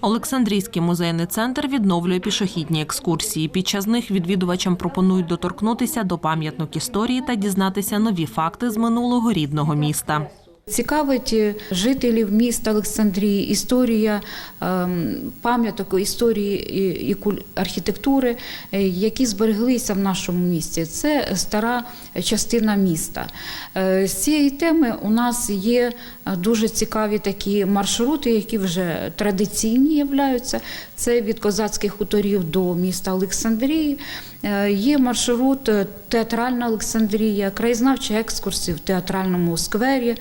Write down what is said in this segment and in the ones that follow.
Олександрійський музейний центр відновлює пішохідні екскурсії. Під час них відвідувачам пропонують доторкнутися до пам'яток історії та дізнатися нові факти з минулого рідного міста. Цікавить е, жителів міста Олександрії історія ем, пам'яток історії і- архітектури, е, які збереглися в нашому місті. Це стара частина міста. Е, З цієї теми у нас є дуже цікаві такі маршрути, які вже традиційні являються. Це від козацьких хуторів до міста Олександрії. Є маршрут театральна Олександрія, краєзнавчі екскурси в театральному сквері,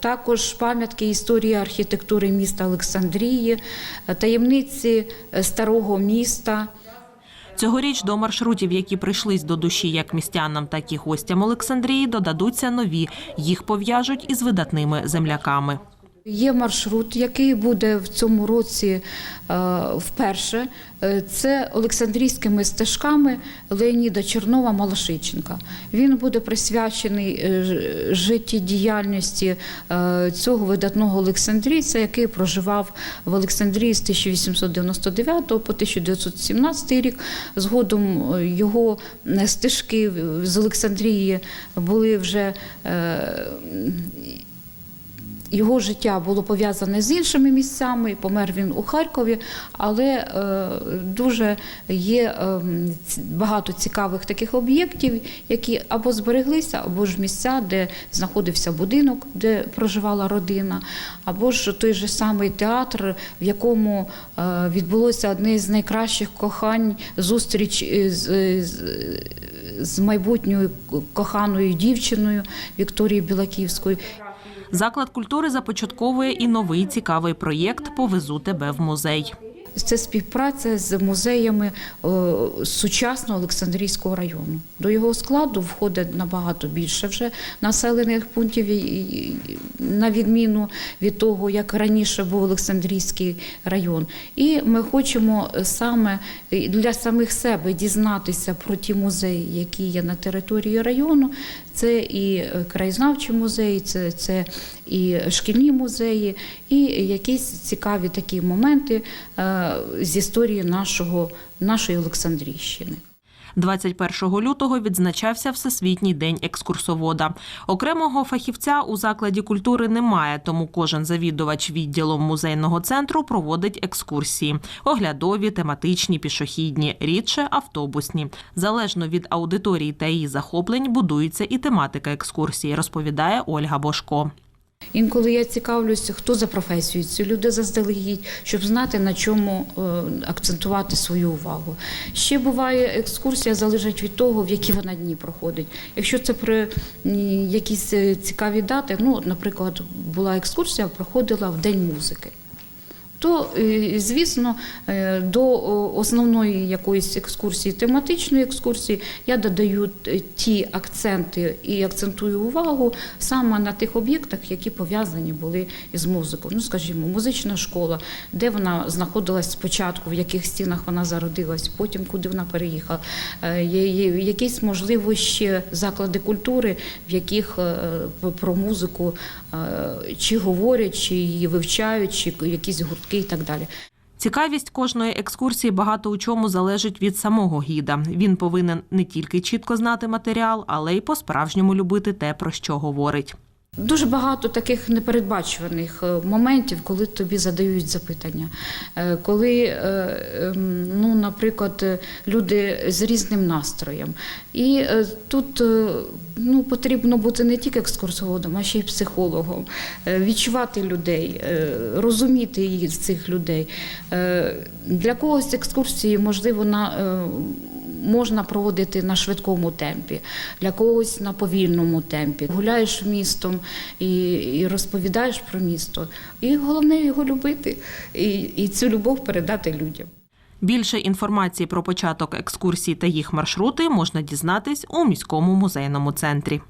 також пам'ятки історії архітектури міста Олександрії, е, таємниці е, старого міста. Цьогоріч до маршрутів, які прийшлись до душі як містянам, так і гостям Олександрії, додадуться нові. Їх пов'яжуть із видатними земляками. Є маршрут, який буде в цьому році е, вперше. Е, Це Олександрійськими стежками Леоніда Чернова Малашиченка. Він буде присвячений е, життєдіяльності цього видатного Олександрійця, який проживав в Олександрії з 1899 по 1917 рік. Згодом його стежки з Олександрії були вже. Його життя було пов'язане з іншими місцями. Помер він у Харкові, але е, дуже є е, багато цікавих таких об'єктів, які або збереглися, або ж місця, де знаходився будинок, де проживала родина, або ж той же самий театр, в якому е, відбулося одне з найкращих кохань зустріч з, з майбутньою коханою дівчиною Вікторією Білаківською. Заклад культури започатковує і новий цікавий проєкт Повезу тебе в музей. Це співпраця з музеями е, сучасного Олександрійського району. До його складу входить набагато більше вже населених пунктів, на відміну від того, як раніше був Олександрійський район. І ми хочемо саме для самих себе дізнатися про ті музеї, які є на території району. Це і е, краєзнавчі музеї, це, це і шкільні музеї, і якісь цікаві такі моменти е, з історії нашого, нашої Олександрійщини. 21 лютого відзначався Всесвітній день екскурсовода. Окремого фахівця у закладі культури немає, тому кожен завідувач відділом музейного центру проводить екскурсії: оглядові, тематичні, пішохідні, рідше автобусні. Залежно від аудиторії та її захоплень будується і тематика екскурсії, розповідає Ольга Бошко. Інколи я цікавлюся, хто за професією ці люди заздалегідь, щоб знати на чому е, акцентувати свою увагу. Ще буває екскурсія залежить від того, в які вона дні проходить. Якщо це при якісь е, цікаві дати, ну, наприклад, була екскурсія, проходила в День музики. То, е, звісно, е, до основної якоїсь екскурсії, тематичної екскурсії, я додаю е, ті акценти і акцентую увагу саме на тих об'єктах, які пов'язані були із музикою. Ну, скажімо, музична школа, де вона знаходилась спочатку, в яких стінах вона зародилась, потім куди вона переїхала. Е, якісь, можливо, ще заклади культури, в яких е, про музику е, чи говорять, чи її вивчають, чи якісь гуртки і так далі. Цікавість кожної екскурсії багато у чому залежить від самого гіда. Він повинен не тільки чітко знати матеріал, але й по-справжньому любити те, про що говорить. Дуже багато таких непередбачуваних е, моментів, коли тобі задають запитання. Е, Коли, е, ем, ну, наприклад, люди з різним настроєм. І тут ну, потрібно бути не тільки екскурсоводом, а ще й психологом, відчувати людей, розуміти їх, цих людей. Для когось екскурсії, можливо, на можна проводити на швидкому темпі, для когось на повільному темпі. Гуляєш містом і, і розповідаєш про місто. І головне його любити і, і цю любов передати людям. Більше інформації про початок екскурсій та їх маршрути можна дізнатись у міському музейному центрі.